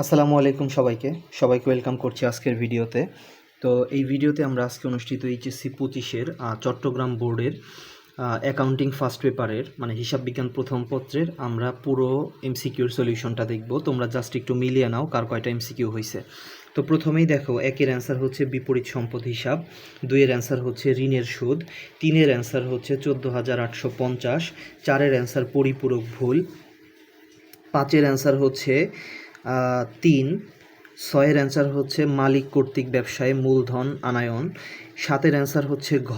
আসসালামু আলাইকুম সবাইকে। সবাইকে ওয়েলকাম করছি আজকের ভিডিওতে। তো এই ভিডিওতে আমরা আজকে অনুষ্ঠিত এইচএসসি পঁচিশের চট্টগ্রাম বোর্ডের অ্যাকাউন্টিং ফার্স্ট পেপারের মানে হিসাব বিজ্ঞান প্রথম পত্রের আমরা পুরো এমসিকিউর সলিউশনটা দেখব। তোমরা জাস্ট একটু মিলিয়ে নাও কার কয়টা এমসিকিউ হয়েছে তো প্রথমেই দেখো, একের অ্যান্সার হচ্ছে বিপরীত সম্পদ হিসাব, দুইয়ের অ্যান্সার হচ্ছে ঋণের সুদ, তিনের অ্যান্সার হচ্ছে চোদ্দ হাজার আটশো পঞ্চাশ, চারের অ্যান্সার পরিপূরক ভুল, পাঁচের অ্যান্সার হচ্ছে তিন, ছয়ের অ্যান্সার হচ্ছে মালিক কর্তৃক ব্যবসায় মূলধন, আনায়ন। সাতের অ্যান্সার হচ্ছে ঘ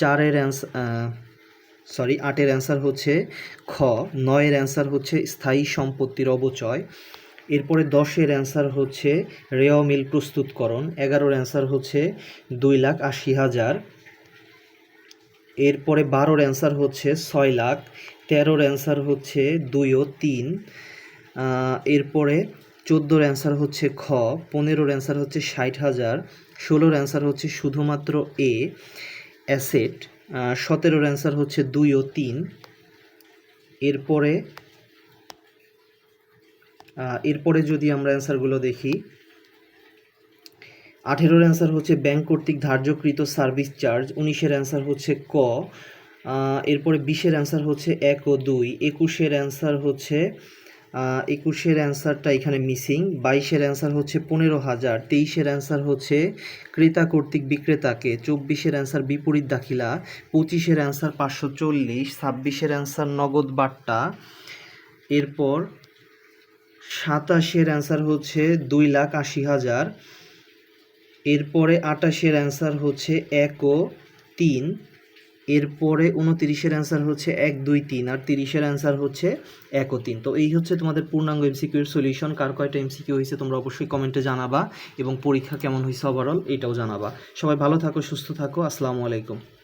চারের অ্যান্সার সরি আটের অ্যান্সার হচ্ছে খ, নয়ের অ্যান্সার হচ্ছে স্থায়ী সম্পত্তির অবচয়। এরপরে দশের অ্যান্সার হচ্ছে রেয় মিল প্রস্তুতকরণ। এগারোর অ্যান্সার হচ্ছে দুই লাখ আশি হাজার। এরপরে বারোর অ্যান্সার হচ্ছে ছয় লাখ। তেরোর অ্যান্সার হচ্ছে দুই ও তিন। এরপরে চোদ্দোর অ্যান্সার হচ্ছে খ, পনেরোর অ্যান্সার হচ্ছে ষাট হাজার, ষোলোর অ্যান্সার হচ্ছে শুধুমাত্র এ অ্যাসেট সতেরোর অ্যান্সার হচ্ছে দুই ও তিন, এরপরে এরপরে যদি আমরা অ্যান্সারগুলো দেখি, আঠেরোর অ্যান্সার হচ্ছে ব্যাংক কর্তৃক ধার্যকৃত সার্ভিস চার্জ উনিশের অ্যান্সার হচ্ছে ক এরপরে বিশের অ্যান্সার হচ্ছে এক ও দুই, একুশের অ্যান্সার হচ্ছে একুশের অ্যান্সারটা এখানে মিসিং, বাইশের অ্যান্সার হচ্ছে পনেরো হাজার, তেইশের অ্যান্সার হচ্ছে ক্রেতা কর্তৃক বিক্রেতাকে, চব্বিশের অ্যান্সার বিপরীত দাখিলা, পঁচিশের অ্যান্সার পাঁচশো চল্লিশ, ছাব্বিশের অ্যান্সার নগদ বাট্টা। এরপর সাতাশের অ্যান্সার হচ্ছে দুই লাখ আশি হাজার, এরপরে আটাশের অ্যান্সার হচ্ছে এক ও তিন। এরপরে উনতিরিশের অ্যান্সার হচ্ছে এক, দুই, তিন আর তিরিশের অ্যান্সার হচ্ছে এক ও তিন। তো এই হচ্ছে তোমাদের পূর্ণাঙ্গ এমসিকিউর সলিউশন কার কয়টা এমসিকিউ হয়েছে তোমরা অবশ্যই কমেন্টে জানাবা এবং পরীক্ষা কেমন হয়েছে ওভারঅল এটাও জানাবা। সবাই ভালো থাকো, সুস্থ থাকো, আসসালামু আলাইকুম।